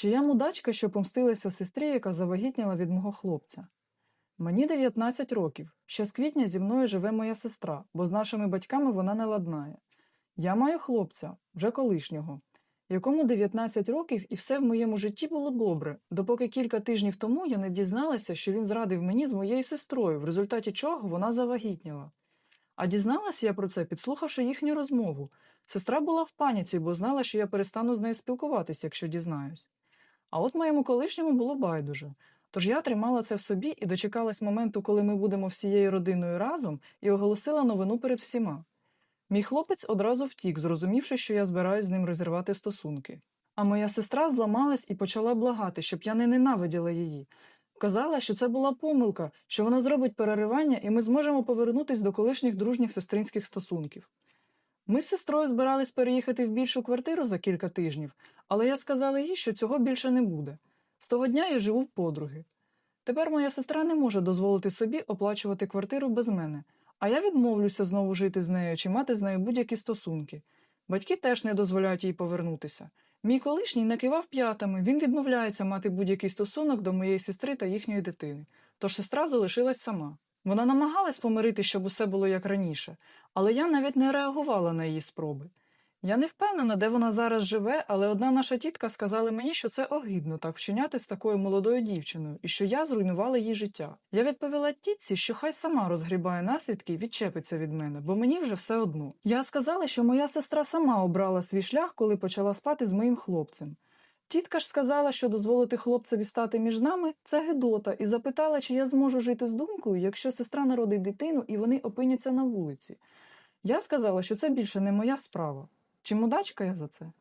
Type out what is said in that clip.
Чи я мудачка, що помстилася сестрі, яка завагітніла від мого хлопця? Мені 19 років. Ще з квітня зі мною живе моя сестра, бо з нашими батьками вона не ладнає. Я маю хлопця, вже колишнього, якому 19 років, і все в моєму житті було добре, допоки кілька тижнів тому я не дізналася, що він зрадив мені з моєю сестрою, в результаті чого вона завагітніла. А дізналася я про це, підслухавши їхню розмову. Сестра була в паніці, бо знала, що я перестану з нею спілкуватися, якщо дізнаюсь. А от моєму колишньому було байдуже. Тож я тримала це в собі і дочекалась моменту, коли ми будемо всією родиною разом, і оголосила новину перед всіма. Мій хлопець одразу втік, зрозумівши, що я збираюсь з ним розірвати стосунки. А моя сестра зламалась і почала благати, щоб я не ненавиділа її. Казала, що це була помилка, що вона зробить переривання, і ми зможемо повернутись до колишніх дружніх сестринських стосунків. Ми з сестрою збирались переїхати в більшу квартиру за кілька тижнів, але я сказала їй, що цього більше не буде. З того дня я живу в подруги. Тепер моя сестра не може дозволити собі оплачувати квартиру без мене, а я відмовлюся знову жити з нею чи мати з нею будь-які стосунки. Батьки теж не дозволяють їй повернутися. Мій колишній накивав п'ятами, він відмовляється мати будь-який стосунок до моєї сестри та їхньої дитини, тож сестра залишилась сама. Вона намагалась помирити, щоб усе було як раніше, але я навіть не реагувала на її спроби. Я не впевнена, де вона зараз живе, але одна наша тітка сказала мені, що це огидно так вчиняти з такою молодою дівчиною і що я зруйнувала її життя. Я відповіла тітці, що хай сама розгрібає наслідки і відчепиться від мене, бо мені вже все одно. Я сказала, що моя сестра сама обрала свій шлях, коли почала спати з моїм хлопцем. Тітка ж сказала, що дозволити хлопцеві стати між нами це Гедота, і запитала, чи я зможу жити з думкою, якщо сестра народить дитину і вони опиняться на вулиці. Я сказала, що це більше не моя справа. Чи мудачка я за це?